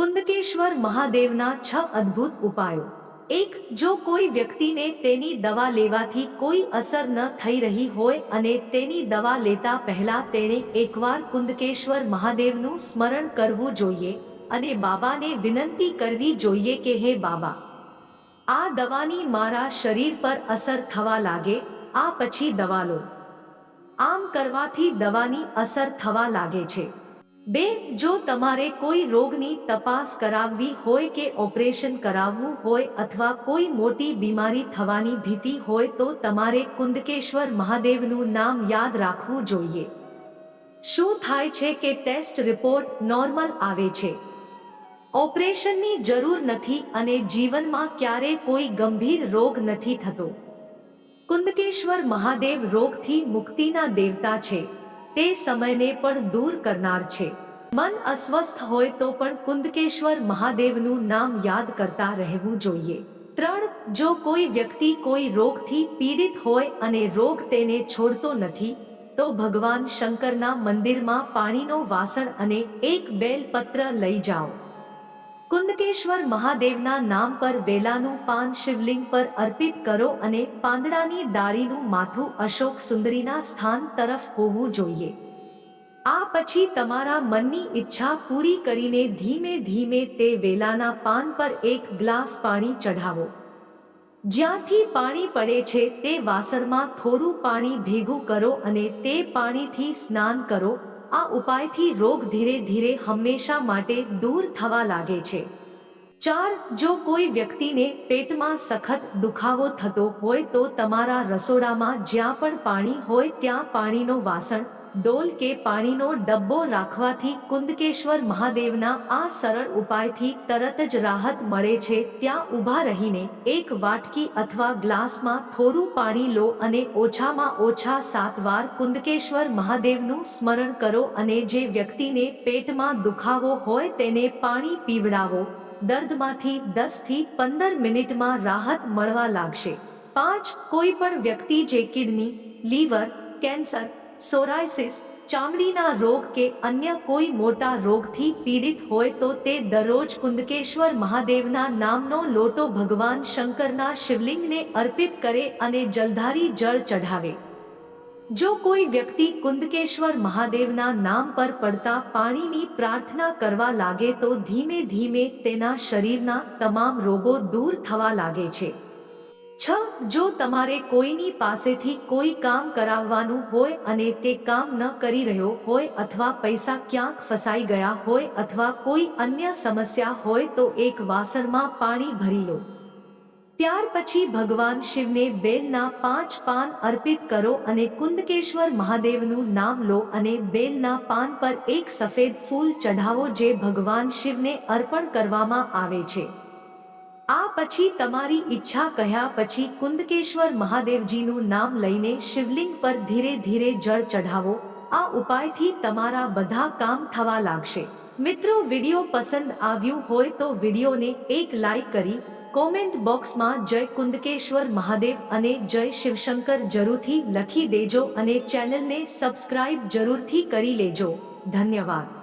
કુંદકેશ્વર મહાદેવના છ અદ્ભુત ઉપાયો. એક, જો કોઈ વ્યક્તિને તેની દવા લેવાથી કોઈ અસર ન થઈ રહી હોય અને તેની દવા લેતા પહેલા તેણે એકવાર કુંદકેશ્વર મહાદેવનું સ્મરણ કરવું જોઈએ અને બાબાને વિનંતી કરવી જોઈએ કે હે બાબા, આ દવાની મારા શરીર પર અસર થવા લાગે, આ પછી દવા લો. આમ કરવાથી દવાની અસર થવા લાગે છે. બે, જો તમારે કોઈ રોગની તપાસ કરાવવી હોય કે ઓપરેશન કરાવવું હોય અથવા કોઈ મોટી બીમારી થવાની ભીતિ હોય તો તમારે કુંદકેશ્વર મહાદેવનું નામ યાદ રાખવું જોઈએ. શું થાય છે કે ટેસ્ટ રિપોર્ટ નોર્મલ આવે છે? ઓપરેશનની જરૂર નથી અને જીવનમાં ક્યારે કોઈ ગંભીર રોગ નથી થતો. કુંદકેશ્વર મહાદેવ રોગથી મુક્તિના દેવતા છે. તે સમયને પણ દૂર કરનાર છે. મન અસ્વસ્થ હોય તો પણ કુંદકેશ્વર મહાદેવનું નામ યાદ કરતા રહેવું જોઈએ. ત્રણ, જો કોઈ વ્યક્તિ કોઈ રોગથી પીડિત હોય અને રોગ તેને છોડતો નથી, તો ભગવાન શંકરના મંદિરમાં પાણીનો વાસણ અને એક બેલપત્ર લઈ જાઓ. કુંદકેશ્વર મહાદેવના નામ પર વેલાનું પાન શિવલિંગ પર અર્પિત કરો અને પાંદડાની ડાળીનું માથું અશોક સુંદરીના સ્થાન તરફ હોવું જોઈએ. આ પછી તમારા મનની ઈચ્છા પૂરી કરીને ધીમે ધીમે તે વેલાના પાન પર એક ગ્લાસ પાણી ચઢાવો. જ્યાંથી પાણી પડે છે તે વાસણમાં થોડું પાણી ભેગું કરો અને તે પાણીથી સ્નાન કરો. આ ઉપાયથી રોગ ધીરે ધીરે હંમેશા માટે દૂર થવા લાગે છે. ચાર, જો કોઈ વ્યક્તિને પેટમાં સખત દુખાવો થતો હોય તો તમારા રસોડામાં જ્યાં પણ પાણી હોય ત્યાં પાણીનો વાસણ ડોલ કે પાણીનો ડબ્બો રાખવાથી કુંદકેશ્વર મહાદેવના આ સરળ ઉપાયથી તરત જ રાહત મળે છે. ત્યાં ઊભા રહીને એક વાટકી અથવા ગ્લાસમાં થોડું પાણી લો અને ઓછામાં ઓછા સાત વાર કુંદકેશ્વર મહાદેવનું સ્મરણ કરો અને જે વ્યક્તિને પેટમાં દુખાવો હોય તેને પાણી પીવડાવો. દર્દમાંથી દસથી પંદર મિનિટમાં રાહત મળવા લાગશે. પાંચ, કોઈ પણ વ્યક્તિ જે કિડની, લીવર, કેન્સર સોરાયસિસ, ચામડીના રોગ કે અન્ય કોઈ મોટા રોગથી પીડિત હોય તો તે દરરોજ કુંદકેશ્વર મહાદેવના નામનો લોટો ભગવાન શંકરના શિવલિંગને અર્પિત કરે અને જલધારી જળ ચઢાવે. જો કોઈ વ્યક્તિ કુંદકેશ્વર મહાદેવના નામ પર પડતા પાણીની પ્રાર્થના કરવા લાગે તો ધીમે ધીમે તેના શરીરના તમામ રોગો દૂર થવા લાગે છે. છ, જો તમારે કોઈની પાસેથી કોઈ કામ કરાવવાનું હોય અને તે કામ ન કરી રહ્યો હોય અથવા પૈસા ક્યાંક ફસાઈ ગયા હોય અથવા કોઈ અન્ય સમસ્યા હોય તો એક વાસણમાં પાણી ભરી લો. ત્યાર પછી ભગવાન શિવને બેલના પાંચ પાન અર્પિત કરો અને કુંદકેશ્વર મહાદેવનું નામ લો અને બેલના પાન પર એક સફેદ ફૂલ ચઢાવો જે ભગવાન શિવને અર્પણ કરવામાં આવે છે. આ પછી તમારી ઈચ્છા કહ્યા પછી કુંદકેશ્વર મહાદેવજીનું નામ લઈને શિવલિંગ પર ધીરે ધીરે જળ ચઢાવો. આ ઉપાયથી તમારા બધા કામ થવા લાગશે. મિત્રો, વિડિયો પસંદ આવ્યું હોય તો વિડિયોને એક લાઈક કરી, કોમેન્ટ બોક્સમાં જય કુંદકેશ્વર મહાદેવ અને જય શિવશંકર જરૂરથી લખી દેજો અને ચેનલને સબસ્ક્રાઇબ જરૂરથી કરી લેજો. ધન્યવાદ.